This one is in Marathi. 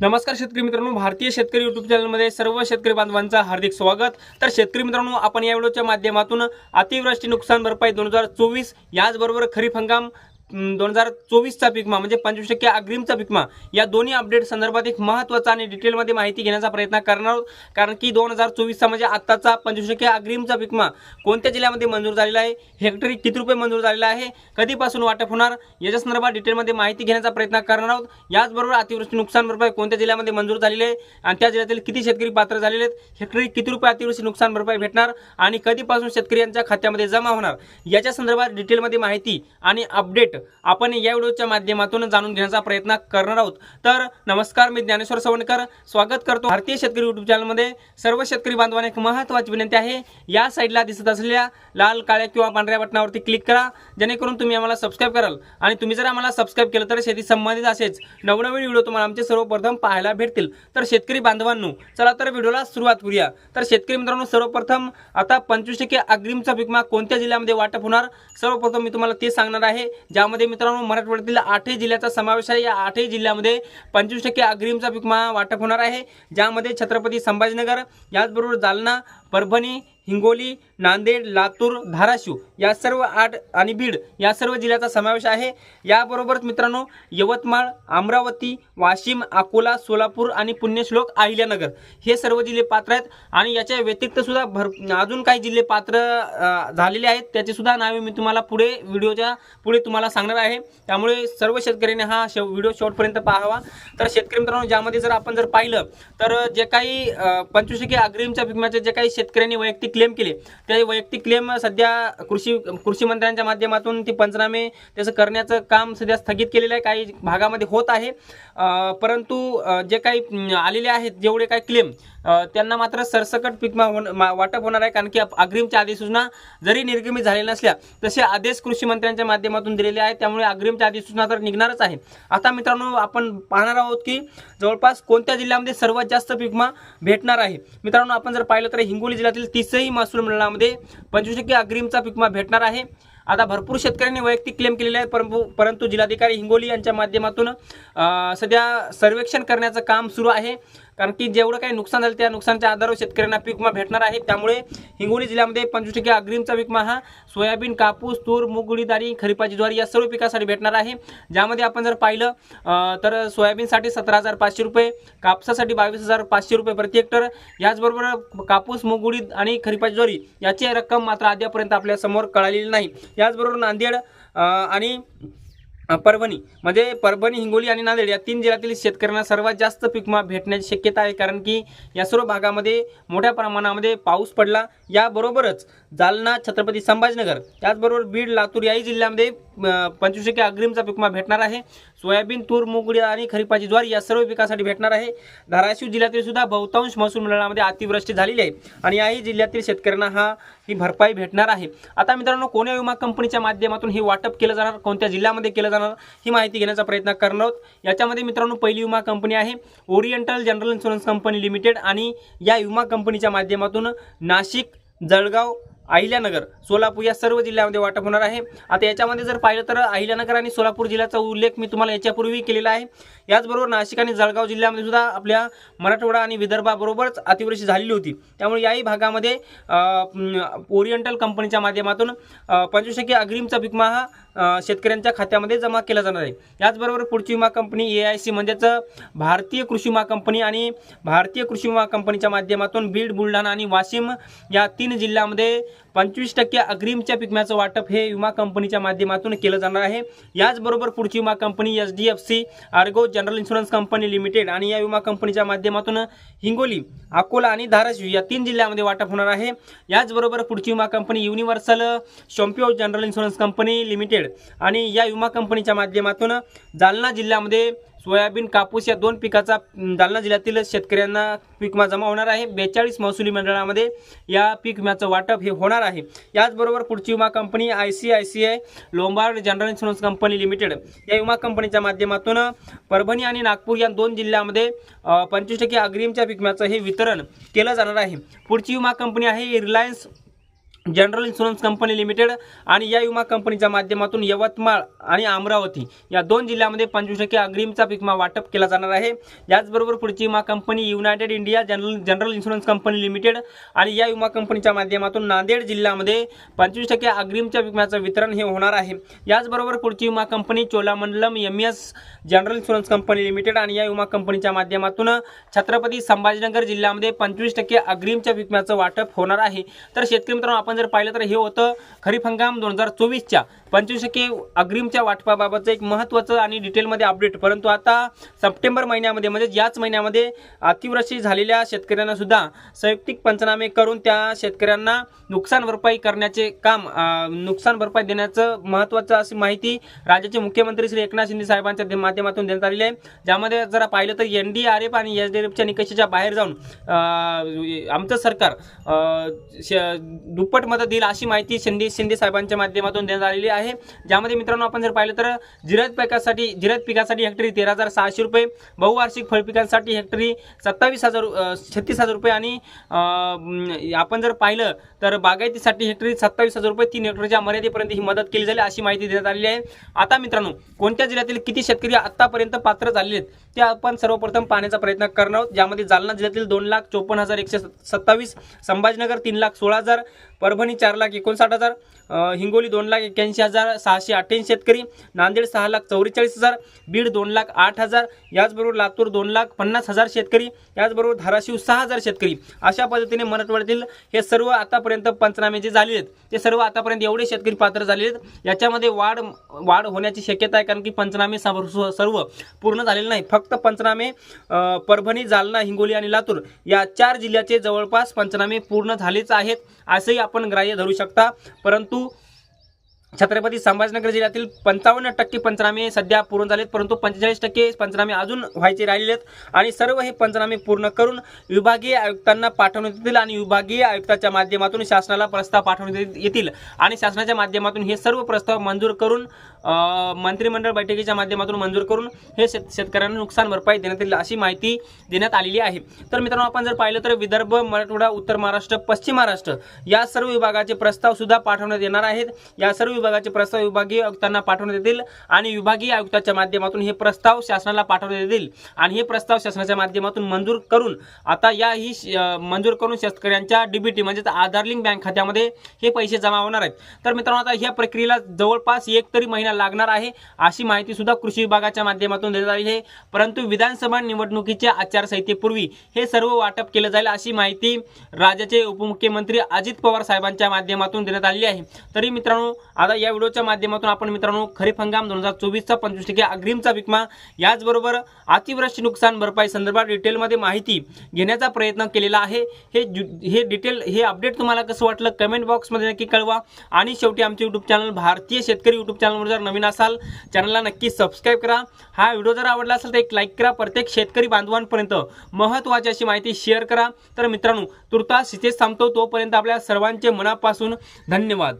नमस्कार शेतकरी मित्रांनो भारतीय शेतकरी युट्यूब चॅनलमध्ये सर्व शेतकरी बांधवांचं हार्दिक स्वागत. तर शेतकरी मित्रांनो आपण या व्हिडिओच्या माध्यमातून अतिवृष्टी नुकसान भरपाई दोन हजार चोवीस याचबरोबर खरीप हंगाम दोन हजार चोवीसचा पिकमा म्हणजे पंचवीस टक्के अग्रिमचा पिकमा या दोन्ही अपडेट संदर्भात एक महत्त्वाचा आणि डिटेलमध्ये माहिती घेण्याचा प्रयत्न करणार आहोत. कारण की दोन हजार चोवीसचा म्हणजे आत्ताचा पंचवीस टक्के अग्रिमचा पिकमा कोणत्या जिल्ह्यामध्ये मंजूर झालेला आहे? हेक्टरी किती रुपये मंजूर झालेला आहे? कधीपासून वाटप होणार? याच्या संदर्भात डिटेलमध्ये माहिती घेण्याचा प्रयत्न करणार आहोत. याचबरोबर अतिवृष्टी नुकसान भरपाई कोणत्या जिल्ह्यामध्ये मंजूर झालेली आहे? आणि त्या जिल्ह्यातील किती शेतकरी पात्र झालेले आहेत? हेक्टरी किती रुपये अतिवृष्टी नुकसान भरपाई भेटणार? आणि कधीपासून शेतकऱ्यांच्या खात्यामध्ये जमा होणार? याच्या संदर्भात डिटेलमध्ये माहिती आणि अपडेट आपण या व्हिडिओच्या माध्यमातून जाणून घेण्याचा प्रयत्न करणार आहोत. तर नमस्कार मी ज्ञानेश्वर सवणकर स्वागत करतो भारतीय शेतकरी युट्यूब चॅनलमध्ये सर्व शेतकरी बांधवांना एक महत्त्वाची विनंती आहे. या साईडला दिसत असलेल्या लाल काळ्या किंवा पांढऱ्या बटनावरती क्लिक करा. जेणेकरून तुम्ही आम्हाला सबस्क्राईब कराल. आणि तुम्ही जर आम्हाला सबस्क्राईब केलं तर शेती संबंधित असेच नवनवीन व्हिडिओ तुम्हाला आमचे सर्वप्रथम पाहायला भेटतील. तर शेतकरी बांधवांनो चला तर व्हिडिओला सुरुवात करूया. तर शेतकरी मित्रांनो सर्वप्रथम आता पंचवीस टक्के अग्रिमचा पिकमा कोणत्या जिल्ह्यामध्ये वाटप होणार? सर्वप्रथम मी तुम्हाला ते सांगणार आहे. ज्यामध्ये मित्रांनो मराठवाड्यातील आठही जिल्ह्याचा समावेश आहे. या आठही जिल्ह्यामध्ये पंचवीस टक्के अग्रिमचा पिकमा वाटप होणार आहे. ज्यामध्ये छत्रपती संभाजीनगर याचबरोबर जालना परभणी हिंगोली नांदेड लातूर धाराशिव या सर्व आठ आणि बीड या सर्व जिल्ह्याचा समावेश आहे. याबरोबरच मित्रांनो यवतमाळ अमरावती वाशिम अकोला सोलापूर आणि पुण्यश्लोक अहिल्यानगर हे सर्व जिल्हे पात्र आहेत. आणि याच्या व्यतिरिक्त सुद्धा भर अजून काही जिल्हे पात्र झालेले आहेत. त्याची सुद्धा नावे मी तुम्हाला पुढे व्हिडिओच्या पुढे तुम्हाला सांगणार आहे. त्यामुळे सर्व शेतकऱ्यांनी हा शेव व्हिडिओ शेवटपर्यंत पाहावा. तर शेतकरी मित्रांनो ज्यामध्ये जर आपण जर पाहिलं तर जे काही अ, पंचवीस टक्के अग्रिमच्या पिकम्याचे जे काही शेतकऱ्यांनी वैयक्तिक क्लेम केले. ते वैयक्तिक क्लेम सध्या कृषी कृषी मंत्र्यांच्या माध्यमातून ते पंचनामे त्याचं करण्याचं काम सध्या स्थगित केलेलं आहे. काही भागामध्ये होत आहे. परंतु जे काही आलेले आहेत जेवढे काही क्लेम त्यांना मात्र सरसकट पिकमा होण- मा- वाटप होणार आहे. कारण की अग्रिमच्या अधिसूचना जरी निर्गमित झालेल्या नसल्या तसे आदेश कृषी मंत्र्यांच्या माध्यमातून दिलेले आहेत. त्यामुळे अग्रिमच्या अधिसूचना तर निघणारच आहे. आता मित्रांनो आपण पाहणार आहोत की जवळपास कोणत्या जिल्ह्यामध्ये सर्वात जास्त पीकमा भेटणार आहे? मित्रांनो आपण जर पाहिलं तर हिंगोली जिल्ह्यातील तीसही महसूल मंडळामध्ये पंचवीस टक्के अग्रिमचा पिकमा भेटणार आहे. आता भरपूर शेतकऱ्यांनी वैयक्तिक क्लेम केलेले आहेत परंतु परंतु जिल्हाधिकारी हिंगोली यांच्या माध्यमातून सध्या सर्वेक्षण करण्याचं काम सुरू आहे. कारण की जेवढं काही नुकसान झालं त्या नुकसानच्या आधारावर शेतकऱ्यांना पीक विमा भेटणार आहे. त्यामुळे हिंगोली जिल्ह्यामध्ये पंचवीस टक्के अग्रिमचा पीक विमा हा सोयाबीन कापूस तूर मूग उडीद आणि खरीपाची ज्वारी या सर्व पिकासाठी भेटणार आहे. ज्यामध्ये आपण जर पाहिलं तर सोयाबीनसाठी सतरा हजार पाचशे रुपये कापसासाठी बावीस हजार पाचशे रुपये प्रति हेक्टर. याचबरोबर कापूस मूग उडीद आणि खरीपाची ज्वारी याची रक्कम मात्र अद्यापर्यंत आपल्यासमोर कळालेली नाही. याचबरोबर नांदेड आणि परभणी. म्हणजे परभणी हिंगोली आणि नांदेड या तीन जिल्ह्यातील शेतकऱ्यांना सर्वात जास्त पीकमा भेटण्याची शक्यता आहे. कारण की या सर्व भागामध्ये मोठ्या प्रमाणामध्ये पाऊस पडला. याबरोबरच जालना छत्रपती संभाजीनगर त्याचबरोबर बीड लातूर याही जिल्ह्यामध्ये पंचवीस टक्के अग्रिमचा पीकमा भेटणार आहे. सोयाबीन तूर मुगडी आणि खरीपाची ज्वारी या सर्व पिकासाठी भेटणार आहे. धाराशिव जिल्ह्यातील सुद्धा बहुतांश महसूल मंडळामध्ये अतिवृष्टी झालेली आहे आणि याही जिल्ह्यातील शेतकऱ्यांना हा ही भरपाई भेटणार आहे. आता मित्रांनो कोण्या विमा कंपनीच्या माध्यमातून हे वाटप केलं जाणार कोणत्या जिल्ह्यामध्ये केलं जाणार ही माहिती घेण्याचा प्रयत्न करणार आहोत. याच्यामध्ये मित्रांनो पहिली विमा कंपनी आहे Oriental General Insurance Company Limited आणि या विमा कंपनीच्या माध्यमातून नाशिक जळगाव अहिल्यानगर सोलापूर या सर्व जिल्ह्यामध्ये वाटप होणार आहे. आता याच्यामध्ये जर पाहिलं तर अहिल्यानगर आणि सोलापूर जिल्ह्याचा उल्लेख मी तुम्हाला याच्यापूर्वी केलेला आहे. याचबरोबर नाशिक आणि जळगाव जिल्ह्यामध्ये सुद्धा आपल्या मराठवाडा आणि विदर्भाबरोबरच अतिवृष्टी झालेली होती. त्यामुळे याही भागामध्ये ओरिएंटल कंपनीच्या माध्यमातून पंचवीस टक्के अग्रिमचा विमा हा शेतकऱ्यांच्या खात्यामध्ये जमा केला जाणार आहे. याचबरोबर पुढची विमा कंपनी ए आय सी म्हणजेच भारतीय कृषी विमा कंपनी आणि भारतीय कृषी विमा कंपनीच्या माध्यमातून बीड बुलढाणा आणि वाशिम या तीन जिल्ह्यामध्ये पंचवीस टक्के अग्रिमच्या पिकम्याचं वाटप हे विमा कंपनीच्या माध्यमातून केलं जाणार आहे. याचबरोबर पुढची विमा company H D F C Ergo General Insurance Company Limited आणि या विमा कंपनीच्या माध्यमातून हिंगोली अकोला आणि धाराशिव या तीन जिल्ह्यामध्ये वाटप होणार आहे. याचबरोबर पुढची विमा company Universal Sompo General Insurance Company Limited आणि या विमा कंपनीच्या माध्यमातून जालना जिल्ह्यामध्ये सोयाबीन कापूस या दोन पिकाचा अं, जालना जिल्ह्यातील शेतकऱ्यांना पीक विमा जमा होणार आहे. बेचाळीस महसुली मंडळामध्ये या पीक विम्याचं वाटप हे होणार आहे. याचबरोबर पुढची विमा company I C I C I Lombard General Insurance Company Limited या विमा कंपनीच्या माध्यमातून परभणी आणि नागपूर या दोन जिल्ह्यामध्ये पंचवीस टक्के अग्रिमच्या पीक विम्याचं हे वितरण केलं जाणार आहे. पुढची विमा कंपनी आहे Reliance General Insurance Company Limited आणि या विमा कंपनीच्या माध्यमातून यवतमाळ आणि अमरावती या दोन जिल्ह्यामध्ये पंचवीस टक्के अग्रिमचा विमा वाटप केला जाणार आहे. याचबरोबर पुढची विमा company United India General General Insurance Company Limited आणि या विमा कंपनीच्या माध्यमातून नांदेड जिल्ह्यामध्ये पंचवीस टक्के अग्रिमच्या विम्याचं वितरण हे होणार आहे. याचबरोबर पुढची विमा company Cholamandalam M S General Insurance Company Limited आणि या विमा कंपनीच्या माध्यमातून छत्रपती संभाजीनगर जिल्ह्यामध्ये पंचवीस टक्के अग्रिमच्या विम्याचं वाटप होणार आहे. तर शेतकरी मित्रांनो आपण जर पाहिलं तर हे होतं खरीप हंगाम दोन हजार चोवीसच्या. पंचवीस टक्के अग्रिमच्या वाटपाबाबतचं एक महत्त्वाचं आणि डिटेलमध्ये अपडेट. परंतु आता सप्टेंबर महिन्यामध्ये म्हणजे याच महिन्यामध्ये अतिवृष्टी झालेल्या शेतकऱ्यांना सुद्धा संयुक्तिक पंचनामे करून त्या शेतकऱ्यांना नुकसान भरपाई करण्याचे काम नुकसान भरपाई देण्याचं महत्त्वाचं अशी माहिती राज्याचे मुख्यमंत्री श्री एकनाथ शिंदे साहेबांच्या माध्यमातून देण्यात आलेली आहे. ज्यामध्ये जरा पाहिलं तर एन डी आर एफ आणि एस डी आर एफच्या निकषाच्या बाहेर जाऊन आमचं सरकार दुप्पट मदत देईल अशी माहिती शिंदे शिंदे साहेबांच्या माध्यमातून देण्यात आलेली आहे. आहे. ज्यामध्ये मित्रांनो आपण जर पाहिलं तर जिरायत पिकासाठी जिरायत पिकासाठी हेक्टरी तेरा हजार सहाशे रुपये बहुवार्षिक फळपिकांसाठी हेक्टरी सत्तावीस हजार छत्तीस हजार रुपये आणि आपण जर पाहिलं तर बागायतीसाठी हेक्टरी सत्तावीस हजार रुपये तीन हेक्टरच्या मर्यादेपर्यंत ही मदत केली जाईल अशी माहिती देण्यात आलेली आहे. आता मित्रांनो कोणत्या जिल्ह्यातील किती शेतकरी आतापर्यंत पात्र झालेले आहेत? ते आपण सर्वप्रथम पाहण्याचा प्रयत्न करणार आहोत. ज्यामध्ये जालना जिल्ह्यातील दोन लाख चोपन्न हजार एकशे सत्तावीस संभाजीनगर तीन लाख सोळा हजार परभणी चार लाख एकोणसाठ हजार हिंगोली दोन लाख एक्क्याऐंशी हजार सहाशे अठ्ठ्याऐंशी शेतकरी नांदेड सहा लाख चौवेचाळीस हजार बीड दोन लाख आठ हजार याचबरोबर लातूर दोन लाख पन्नास हजार शेतकरी याचबरोबर धाराशिव सहा हजार शेतकरी. अशा पद्धतीने मराठवाड्यातील हे सर्व आतापर्यंत पंचनामे जे झालेले आहेत ते सर्व आतापर्यंत एवढे शेतकरी पात्र झालेले आहेत याच्यामध्ये वाढ वाढ होण्याची शक्यता आहे कारण की पंचनामे सर्व सर्व पूर्ण झालेले नाही फक्त पंचनामे परभणी जालना हिंगोली आणि लातूर या चार जिल्ह्याचे जवळपास पंचनामे पूर्ण झालेच आहेत असंही आपण ग्राह्य धरू शकता. परंतु छत्रपती संभाजीनगर जिल्ह्यातील पंचावन्न टक्के पंचनामे सध्या पूर्ण झालेत परंतु पंचेचाळीस टक्के पंचनामे अजून व्हायचे राहिलेले आहेत. आणि सर्व हे पंचनामे पूर्ण करून विभागीय आयुक्तांना पाठवण्यात येतील आणि विभागीय आयुक्ताच्या माध्यमातून शासनाला प्रस्ताव पाठवण्यात येतील. आणि शासनाच्या माध्यमातून हे सर्व प्रस्ताव मंजूर करून मंत्रिमंडळ बैठकीच्या माध्यमातून मंजूर करून हे शेत शेतकऱ्यांना नुकसान भरपाई देण्यात येईल अशी माहिती देण्यात आलेली आहे. तर मित्रांनो आपण जर पाहिलं तर विदर्भ मराठवाडा उत्तर महाराष्ट्र पश्चिम महाराष्ट्र या सर्व विभागाचे प्रस्ताव सुद्धा पाठवण्यात येणार आहेत. या सर्व विभागाचे प्रस्ताव विभागीय आयुक्तांना पाठवण्यात येतील आणि विभागीय आयुक्ताच्या माध्यमातून हे प्रस्ताव शासनाला पाठवण्यात येतील. आणि हे प्रस्ताव शासनाच्या माध्यमातून मंजूर करून आता या ही मंजूर करून शेतकऱ्यांच्या डीबीटी म्हणजेच आधार लिंक बँक खात्यामध्ये हे पैसे जमा होणार आहेत. तर मित्रांनो आता ह्या प्रक्रियेला जवळपास एक तरी महिना लागणार आहे. अशी माहिती सुद्धा कृषी विभागाच्या माध्यमातून देण्यात आली आहे. परंतु विधानसभा निवडणुकीच्या आचारसंहितेपूर्वी हे सर्व वाटप केलं जाईल अशी माहिती राज्याचे उपमुख्यमंत्री अजित पवार साहेबांच्या माध्यमातून देण्यात आलेली आहे. तरी मित्रांनो आता या व्हिडिओच्या माध्यमातून आपण मित्रांनो खरीप हंगाम दोन हजार चोवीसचा पंचवीस टक्के अग्रिमचा विकमा याचबरोबर अतिवृष्टी नुकसान भरपाई संदर्भात डिटेलमध्ये माहिती घेण्याचा प्रयत्न केलेला आहे. हे हे डिटेल हे अपडेट तुम्हाला कसं वाटलं कमेंट बॉक्समध्ये नक्की कळवा. आणि शेवटी आमचे यूट्यूब चॅनल भारतीय शेतकरी यूट्यूब चॅनलवर जर नवीन असाल चॅनलला नक्की सबस्क्राईब करा. हा व्हिडिओ जर आवडला असेल तर एक लाईक करा. प्रत्येक शेतकरी बांधवांपर्यंत महत्त्वाची अशी माहिती शेअर करा. तर मित्रांनो तुर्तास इथेच थांबतो. तोपर्यंत आपल्या सर्वांचे मनापासून धन्यवाद.